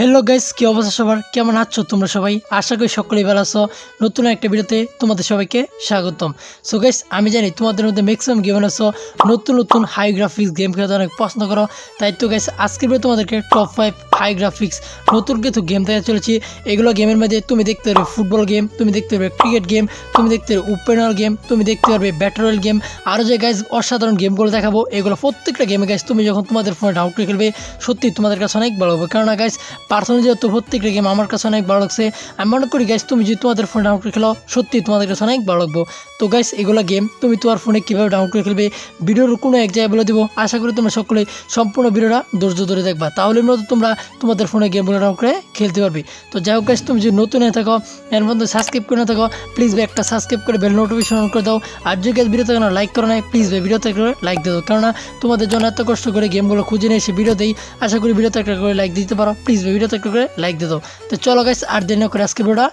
Hello guys কি অবস্থা সবার? কেমন আছো তোমরা সবাই? আশা করি সকলেই ভালো আছো। নতুন একটা ভিডিওতে তোমাদের সবাইকে স্বাগতম। সো গাইস আমি জানি তোমাদের মধ্যে ম্যাক্সিমাম গেম আছো। নতুন নতুন হাই গ্রাফিক্স গেম খেলতে অনেক পছন্দ করো। তাই তো গাইস আজকের ভিডিও তোমাদেরকে টপ ফাইভ হাই গ্রাফিক্স নতুন কিছু গেম দেখে চলেছি। এগুলো গেমের মধ্যে তুমি দেখতে পারবে ফুটবল গেম তুমি দেখতে পারবে ক্রিকেট গেম তুমি দেখতে পারবে ওপেনার গেম তুমি দেখতে পারবে ব্যাটারল গেম আরও যে গাইজ অসাধারণ গেমগুলো দেখাবো, এগুলো প্রত্যেকটা গেমে গাইজ তুমি যখন তোমাদের ফোনে ডাউট করে খেলবে সত্যি তোমাদের কাছে অনেক ভালো হবে কারণ গাইজ পার্সোনালি যেহেতু প্রত্যেকটা গেম আমার কাছে অনেক ভালো লাগছে, আমি মনে করি গাইজ তুমি যদি তোমাদের ফোনে ডাউট করে খেলো সত্যি তোমাদের কাছে অনেক ভালো লাগবো। তো গাইস এগুলো গেম তুমি তোমার ফোনে কীভাবে ডাউন করে খেলবে? ভিডিওর কোনো এক জায়গায় বলে দেবো। আশা করি তোমরা সকলে সম্পূর্ণ ভিডিওটা ধৈর্য ধরে দেখবা। তাহলে মূলত তোমরা তোমাদের ফোনে গেমগুলো ডাউন করে খেলতে পারবে। তো যাই হোক গাইজ তুমি যদি নতুন হয়ে থাকো, এর মধ্যে সাবস্ক্রাইব করে না থাকো প্লিজ ভাই একটা সাবস্ক্রাইব করে বেল নোটিফিকেশন অন করে দাও। আর যদি গাইজ ভিডিওতে কেন লাইক করো না প্লিজ ভাই ভিডিও করে লাইক দিয়ে দাও। কেননা তোমাদের জন্য এত কষ্ট করে গেমগুলো খুঁজে নিয়ে এসে ভিডিও দিই। আশা করি ভিডিওতে একটা করে লাইক দিতে পারো। প্লিজ ভাই ভিডিওতে একটা করে লাইক দিয়ে দাও। তো চলো গাইজ আর দেরি না করে আজকে ভিডিওটা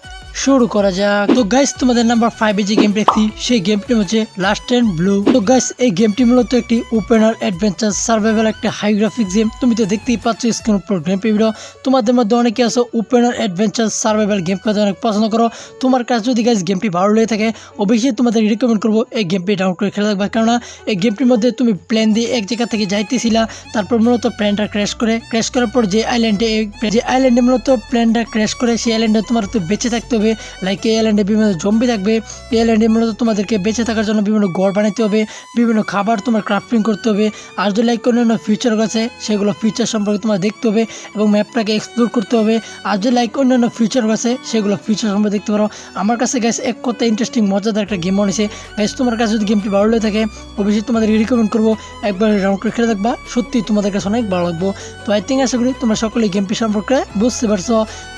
শুরু করা যাক। তো গাইস তোমাদের নাম্বার ফাইভে যে গেমটি দেখছি, সেই গেমটি হচ্ছে লাস্ট এন্ড ব্লু তো গাইস এই গেমটি মূলত একটি ওপেনার অ্যাডভেঞ্চার সার্ভাইভাল একটা হাই গ্রাফিক্স গেম তুমি তো দেখতেই পাচ্ছ স্ক্রিন উপর গেম ভিডিও তোমাদের মধ্যে অনেকে আছে ওপেনার অ্যাডভেঞ্চার সার্ভাইভাল গেম খেলতে অনেক পছন্দ করো। তোমার কাছে যদি গাইস গেমটি ভালো লেগে থাকে, অবশ্যই তোমাদের রিকমেন্ড করব এই গেমটি ডাউনলোড করে খেলা দেখবা। কেননা, এই গেমটির মধ্যে তুমি প্ল্যান দিয়ে এক জায়গা থেকে যাইতেছিলা, তারপর মূলত প্ল্যানটা ক্র্যাশ করে। ক্র্যাশ করার পর যে আইল্যান্ডে যে আইল্যান্ডে মূলত প্ল্যানটা ক্র্যাশ করে, সেই আইল্যান্ডে তোমার তো বেঁচে থাকতে হবে। লাইক এই আইল্যান্ডে বিভিন্ন জম্বি থাকবে। এই আইল্যান্ডে মূলত তোমাদেরকে বেঁচে থাকার জন্য বিভিন্ন গড় বানাতে হবে, বিভিন্ন খাবার তোমার ক্রাফটিং করতে হবে। আর যদি লাইক অন্যান্য ফিচার আছে, সেগুলো ফিচার সম্পর্কে তোমার দেখতে হবে এবং ম্যাপটাকে এক্সপ্লোর করতে হবে। আর যদি লাইক অন্যান্য ফিচার আছে, সেগুলো ফিচার সম্পর্কে দেখতে পারো। আমার কাছে গ্যাস এক কথা ইন্টারেস্টিং মজাদার একটা গেম মনে হয়েছে। গ্যাস তোমার কাছে যদি গেমটি ভালো লেগে থাকে, অবশ্যই তোমাদের রিকমেন্ড করব। একবার রাউন্ড করে খেলে দেখবা সত্যি তোমাদের কাছে অনেক ভালো লাগবো। তো আই থিঙ্ক আশা করি তোমরা সকলে গেমটি সম্পর্কে বুঝতে পারছ।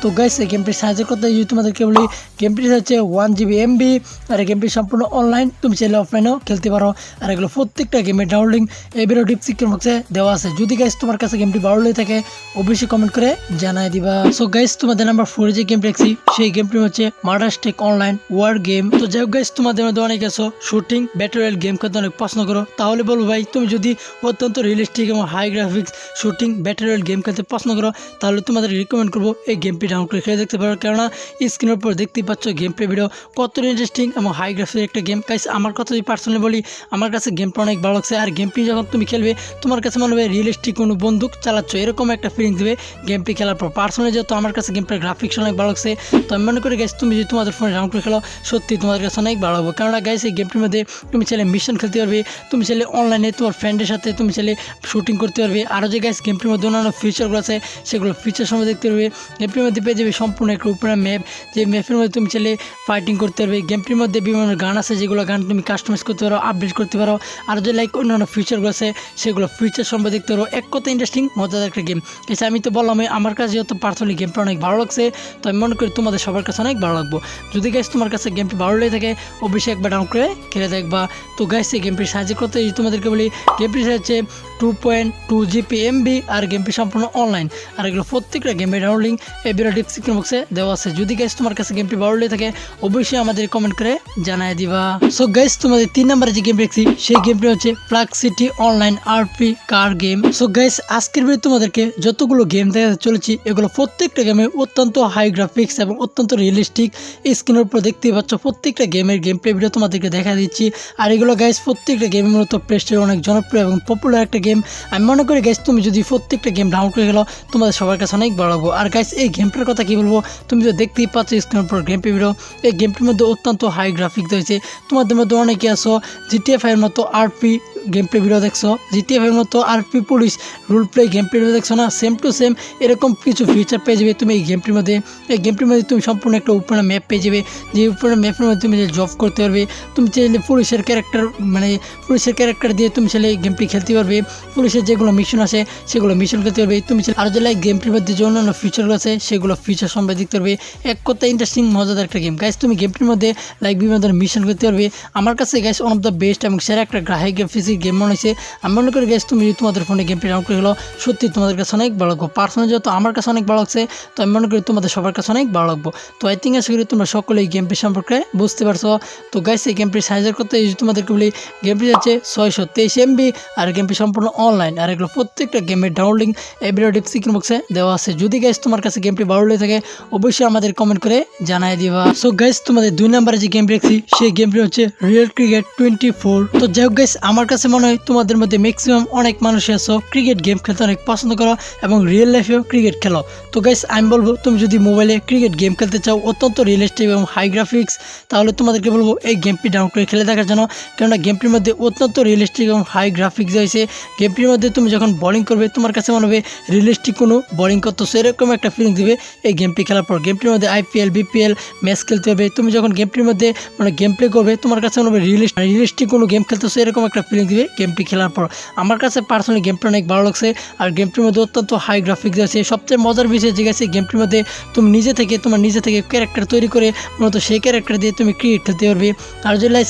তো গাইস এই গেমটির সাহায্যের কথা যদি তোমাদেরকে বলি গেমটি হচ্ছে ওয়ান জিবি এমবি আর এই গেমটি সম্পূর্ণ অনলাইন তুমি চাইলে অফলাইনেও খেলতে পারো। আর এগুলো প্রত্যেকটা গেমের ডাউনলোডিং এই ভিডিও ডিপসিকের বক্সে দেওয়া আছে। যদি গাইস তোমার কাছে গেমটি ভালো লেগে থাকে, অবশ্যই কমেন্ট করে জানাই দিবা। সো গাইস তোমাদের নাম্বার ফোরে যে গেম দেখছি, সেই গেমটি হচ্ছে murder stake online war game তো যাই হোক গাইস তোমাদের মধ্যে অনেক আছো শুটিং ব্যাটারিয়াল গেম খেলতে অনেক পছন্দ করো। তাহলে বলব ভাই, তুমি যদি অত্যন্ত রিয়েলিস্টিক এবং হাই গ্রাফিক্স শুটিং ব্যাটারিয়াল গেম খেলতে পছন্দ করো, তাহলে তোমাদের রিকমেন্ড করব এই গেমটি ডাউনলোড করে খেলে দেখতে পারো। কেননা স্ক্রিনের উপর দেখতেই পাচ্ছ গেম প্লে ভিডিও কত ইন্টারেস্টিং এবং হাই গ্রাফিক্স একটা গেম গাইস আমার কথা যদি পার্সোনালি বলি, আমার কাছে গেমটা অনেক ভালো লাগছে। আর গেমটি যখন তুমি খেলবে, তোমার কাছে মনে হবে রিয়েলিস্টিক কোনো বন্দুক চালাচ্ছ, এরকম একটা ফিলিং দেবে গেমটি খেলার পর। পার্সোনালি যেহেতু আমার কাছে গেমটার গ্রাফিক্স অনেক ভালো লাগছে, তো আমি মনে করি গাইস তুমি যদি তোমাদের ফোনে ডাউনলোড করে খেলো, সত্যি তোমাদের কাছে অনেক ভালো হবে কেননা গাইস এই গেমটির মধ্যে তুমি চাইলে মিশন খেলতে পারবে, তুমি চাইলে অনলাইনে তোমার ফ্রেন্ডের সাথে তুমি চাইলে শুটিং করতে পারবে। আরও যে গাইস গেমটির মধ্যে অন্যান্য ফিচারগুলো আছে, সেগুলো ফিচার সময় দেখতে পারবে। গেমটির মধ্যে পেয়ে যাবে সম্পূর্ণ একটা উপরে ম্যাপ যে ম্যাপের মধ্যে তুমি চাইলে ফাইটিং করতে পারবে। গেমটির মধ্যে বিভিন্ন গান আছে, যেগুলো গান তুমি কাস্টমাইজ করতে পারো আপডেট করতে পারো। আর যে লাইক অন্যান্য ফিচারগুলো আছে, সেগুলো ফিচার সম্পর্কে দেখতে পারো। এক কথা ইন্টারেস্টিং মজাদার একটা গেম এসে আমি তো বললাম আমার কাছে যেহেতু পার্সোনালি গেমটা অনেক ভালো লাগছে, তো আমি মনে করি তোমাদের সবার কাছে অনেক ভালো লাগবো। যদি গাইস তোমার কাছে গেমটি ভালো লেগে থাকে, অবশ্যই একবার ডাউন করে খেলে দেখবা। তো গাইস এই গেমটির সাহায্য করতে তোমাদেরকে বলি গেমটি হচ্ছে two point two GB MB আর গেমটি সম্পূর্ণ অনলাইন আর এগুলো প্রত্যেকটা গেমের ডাউনলিং এই ভিডিও ডিসক্রিপশন বক্সে দেওয়া আছে। যদি গাইস তোমার কাছে গেমটি ভালো লেগে থাকে, অবশ্যই আমাদের কমেন্ট করে জানাই দিবা। সো গাইস তোমাদের তিন নম্বরে যে গেম দেখছি, সেই গেমটি হচ্ছে plug city online RP car game so guys আজকের ভিডিও তোমাদেরকে যতগুলো গেম দেখাতে চলেছি, এগুলো প্রত্যেকটা গেমে অত্যন্ত হাই গ্রাফিক্স এবং অত্যন্ত রিয়েলিস্টিক স্ক্রিনের উপর দেখতেই পাচ্ছ, প্রত্যেকটা গেমের গেম প্লে ভিডিও তোমাদেরকে দেখা দিচ্ছি। আর এগুলো গাইস প্রত্যেকটা গেম মূলত প্লে স্টোরে অনেক জনপ্রিয় এবং পপুলার একটা গেম আমি মনে করি গাইস তুমি যদি প্রত্যেকটা গেম ডাউনলোড করে গেলো তোমাদের সবার কাছে অনেক ভালো লাগবো। আর গাইস এই গেমটার কথা কি বলব? তুমি যদি দেখতেই পাচ্ছ স্ক্রিনের উপর গেম ভিডিও এই গেমটির মধ্যে অত্যন্ত হাই গ্রাফিক রয়েছে। তোমাদের মধ্যে অনেকে আসো জিটিএফ এর মতো আরপি গেম প্লে ভিডিও দেখছ জিটিএফ এর মতো RP police role play game play video দেখছ না? সেম টু সেম এরকম কিছু ফিচার পেয়ে যাবে তুমি এই গেমটির মধ্যে। এই গেমটির মধ্যে তুমি সম্পূর্ণ একটা উপরে ম্যাপ পেয়ে যাবে। যে উপরে ম্যাপের মধ্যে তুমি জব করতে পারবে, তুমি চাইলে পুলিশের ক্যারেক্টার মানে পুলিশের ক্যারেক্টার দিয়ে তুমি চাইলে গেমটি খেলতে পারবে। পুলিশের যেগুলো মিশন আছে, সেগুলো মিশন খেলতে পারবে। তুমি আরও যে গেমটির মধ্যে যে অন্যান্য ফিচারগুলো আছে, সেগুলো ফিচার সম্পর্কে দেখতে পারবে। এক কথা ইন্টারেস্টিং মজাদার একটা গেম গাইস তুমি গেমটির মধ্যে লাইক বিভিন্ন ধরনের মিশন করতে পারবে। আমার কাছে guys one of the best এবং সেরা একটা গ্রাহক গেম ইজি গেম মনে হয়েছে আমি মনে করি গেস তুমি যদি তোমাদের ফোনে গেমটি ডাউনলোড করে হলো সত্যি তোমাদের কাছে অনেক ভালো লাগবে। পার্সোনাল যেহেতু আমার কাছে অনেক ভালো লাগছে, তো আমি মনে করি তোমাদের সবার কাছে অনেক ভালো লাগবে। তো আই থিঙ্ক আশা করি তোমরা সকলে এই গেমটি সম্পর্কে বুঝতে পারছ। তো গাইস এই গেমটি সাইজের করতে এই তোমাদেরকে বলি গেমটি যাচ্ছে ছয়শো তেইশ এমবি আর গেমটি সম্পূর্ণ অনলাইন আর এগুলো প্রত্যেকটা গেমের ডাউনলোডিং এই ভিডিও ডিসক্রিপশন বক্সে দেওয়া আছে। যদি গাইস তোমার কাছে গেমটি ভালো লেগে থাকে, অবশ্যই আমাদের কমেন্ট করে জানাই দিবা। সো গাইস তোমাদের দুই নম্বরে যে গেম দেখছি, সেই গেমটি হচ্ছে রিয়েল ক্রিকেট টোয়েন্টি ফোর তো যাই হোক গাইস আমার কাছে মনে হয় তোমাদের মধ্যে ম্যাক্সিমাম অনেক মানুষ আছো ক্রিকেট গেম খেলতে অনেক পছন্দ করো এবং রিয়েল লাইফেও ক্রিকেট খেলো। তো গাইস আমি বলব, তুমি যদি মোবাইলে ক্রিকেট গেম খেলতে চাও, অত্যন্ত রিয়েলিস্টিক এবং হাই গ্রাফিক্স তাহলে তোমাদেরকে বলব এই গেমটি ডাউনলোড করে খেলে দেখার জন্য। কেননা গেমটির মধ্যে অত্যন্ত রিয়েলিস্টিক এবং হাই গ্রাফিক্স রয়েছে। গেমটির মধ্যে তুমি যখন বোলিং করবে, তোমার কাছে মনে হবে রিয়েলিস্টিক কোনো বোলিং করতো, সেরকম একটা ফিলিং দিবে এই গেমটি খেলার পর। গেমটির মধ্যে আইপিএল বিপিএল ম্যাচ খেলতে হবে। তুমি যখন গেমটির মধ্যে মানে গেম প্লে করবে, তোমার কাছে মনে হবে রিয়েলিস্ট রিয়েলিস্টিক কোনো গেম খেলতেছো এরকম একটা ফিলিং দিবে গেমটি খেলার পর। আমার কাছে পার্সোনালি গেমটা অনেক ভালো লাগছে, আর গেমটির মধ্যে অত্যন্ত হাই গ্রাফিক্স আছে। সবচেয়ে মজার বিষয় যে গেছে গেমটির মধ্যে তুমি নিজে থেকে, তোমার নিজে থেকে ক্যারেক্টার তৈরি করে মূলত সেই ক্যারেক্টার দিয়ে তুমি ক্রিকেট খেলতে পারবে। আর যে লাইস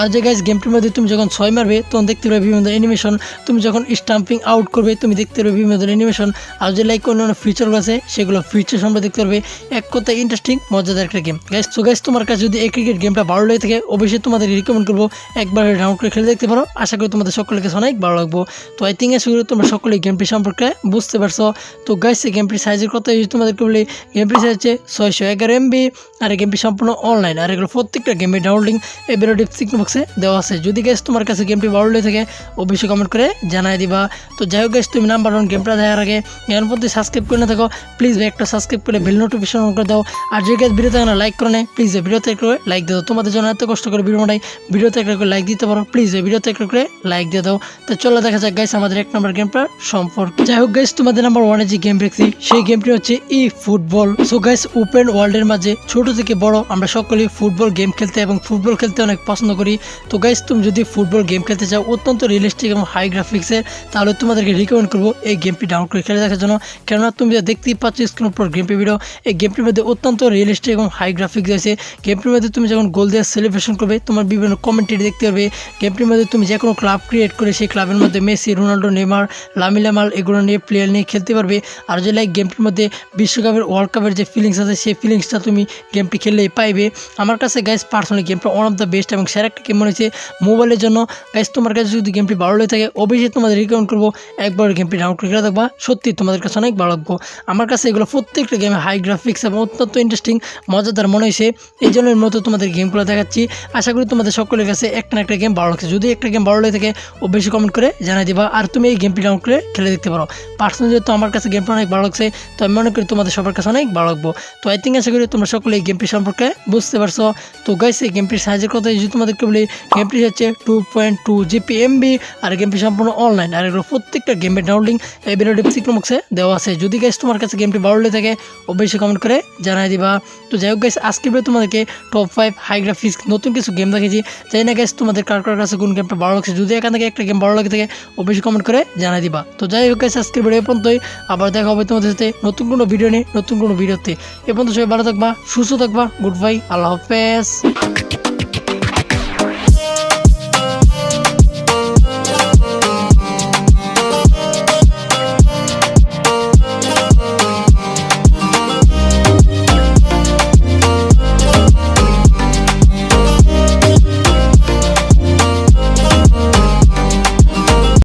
আর যে গাইজ গেমটির মধ্যে তুমি যখন ছয় মারবে, তখন দেখতে পারবে বিভিন্ন অ্যানিমেশন তুমি যখন স্টাম্পিং আউট করবে, তুমি দেখতে পারবে বিভিন্ন অ্যানিমেশন আর যে লাইক অন্যান্য ফিচারগুলো আছে, সেগুলো ফিচার সম্পর্কে দেখতে পারবে। এক কথায় ইন্টারেস্টিং মজাদার একটা গেম গাইজ তো গাইজ তোমার কাছে যদি এই ক্রিকেট গেমটা ভালো লেগে থাকে, অবশ্যই তোমাদের রিকমেন্ড করব। একবার ডাউনলোড করে খেলে দেখতে পারো। আশা করি তোমাদের সকলের কাছে অনেক ভালো লাগবো। তো আই থিঙ্ক আশা করি তোমরা সকলে গেমটি সম্পর্কে বুঝতে পারছ। তো গাইজ এই গেমটির সাইজের কথা যদি তোমাদেরকে বলি গেমটির সাইজ হচ্ছে ছয়শো এগারো এমবি আর এই গেমটি সম্পূর্ণ অনলাইন আর এগুলো প্রত্যেকটা গেমের ডাউনলোডিং এই ভিডিও ডিসক্রিপশন বক্সে দেওয়া আছে। যদি গ্যাস তোমার কাছে গেমটি ভালো লেগে থাকে, অবশ্যই কমেন্ট করে জানাই দিবা। তো যাই হোক গ্যাস তুমি নাম্বার ওয়ান গেমটা দেখার আগে জ্ঞান প্রতি সাবস্ক্রাইব করে না থাকো। প্লিজ ভাই, একটা সাবস্ক্রাইব করে বেল নোটিফিকেশন অন করে দাও। আর যে গ্যাস ভিডিওতে না লাইক করে নেয় প্লিজ ভিডিওতে একটু লাইক দাও। তোমাদের জন্য এত কষ্ট করে ভিডিও বানাই ভিডিওতে একটা করে লাইক দিতে পারো। প্লিজ ভিডিওতে একটু করে লাইক দিয়ে দাও। তো চলো দেখা যাক গাইস আমাদের এক নম্বর গেমটা সম্পর্কে। যাই হোক গাইস তোমাদের নাম্বার ওয়ানে যে গেম দেখছি, সেই গেমটি হচ্ছে E football so guys open ওয়ার্ল্ডের মাঝে ছোট থেকে বড় আমরা সকলেই ফুটবল গেম খেলতে এবং ফুটবল খেলতে অনেক পছন্দ করি। তো গাইস তুমি যদি ফুটবল গেম খেলতে চাও, অত্যন্ত রিয়েলিস্টিক এবং হাই গ্রাফিক্সের তাহলে তোমাদেরকে রিকমেন্ড করব এই গেমটি ডাউনলোড করে খেলে দেখার জন্য। কেননা, তুমি যা দেখতেই পাচ্ছ স্ক্রিনের উপর গেমটি ভিডিও এই গেমটির মধ্যে অত্যন্ত রিয়েলিস্টিক এবং হাই গ্রাফিক্স আছে। গেমটির মধ্যে তুমি যখন গোল দিয়ে সেলিব্রেশন করবে, তোমার বিভিন্ন কমেন্ট্রি দেখতে পারবে। গেমটির মধ্যে তুমি যে কোনো ক্লাব ক্রিয়েট করে সেই ক্লাবের মধ্যে মেসি রোনাল্ডো নেমার লামিলামাল এগুলো নিয়ে প্লেয়ার নিয়ে খেলতে পারবে। আর যে লাইক গেমটির মধ্যে বিশ্বকাপের ওয়ার্ল্ড কাপের যে ফিলিংস আছে, সেই ফিলিংসটা তুমি গেমটি খেললেই পাইবে। আমার কাছে গাইস পার্সোনালি গেমটা ওয়ান অফ দ্য বেস্ট এবং সেরা একটা গেম মনে হচ্ছে মোবাইলের জন্য। গাইস তোমার কাছে যদি গেমটি ভালো লেগে থাকে, অবশ্যই তোমাদের রিকমেন্ড করব। একবার গেমটি ডাউনলোড করে খেলে দেখবা। সত্যি তোমাদের কাছে অনেক ভালো লাগবো। আমার কাছে এগুলো প্রত্যেকটা গেমে হাই গ্রাফিক্স এবং অত্যন্ত ইন্টারেস্টিং মজাদার মনে হয়েছে। এই জন্য মতো তোমাদের গেমগুলো দেখাচ্ছি। আশা করি তোমাদের সকলের কাছে একটা না একটা গেম ভালো লাগছে। যদি একটা গেম ভালো লেগে থাকে অবশ্যই কমেন্ট করে জানাই দিবা। আর তুমি এই গেমটি ডাউনলোড করে খেলে দেখতে পারো পার্সোনালি যেহেতু আমার কাছে গেমটা অনেক ভালো লাগছে, তো আমি মনে করি তোমাদের সবার কাছে অনেক ভালো লাগবো। তো আই থিঙ্ক আশা করি তোমরা সকলে এই গেমটি সম্পর্কে বুঝতে পারছ। তো গাইস এই গেমটির সাইজের কথা যদি তোমাদেরকে বলি গেমটি হচ্ছে two point two GB MB আর গেমটি সম্পূর্ণ অনলাইন আর এগুলো প্রত্যেকটা গেমের ডাউনলোডিং এই ভিডিও ডিসক্রিপশন বক্সে দেওয়া আছে। যদি গাইস তোমার কাছে গেমটি ভালো লেগে থাকে, অবশ্যই কমেন্ট করে জানাই দিবা। তো যাই হোক গাইস আজকে ভিডিও তোমাদেরকে টপ ফাইভ হাই গ্রাফিক্স নতুন কিছু গেম দেখেছি যাই না গাইস তোমাদের কার কার কাছে কোন গেমটা ভালো লাগছে যদি এখান থেকে একটা গেম ভালো লাগে থাকে, অবশ্যই কমেন্ট করে জানাই দিবা। তো যাই হোক আজকের ভিডিও পর্যন্তই। আবার দেখা হবে তোমাদের সাথে নতুন কোনো ভিডিও নিয়ে, নতুন কোনো ভিডিওতে। এ পর্যন্ত সবাই ভালো থাকবা, সুস্থ থাকবা গুড বাই আল্লাহ হাফেজ।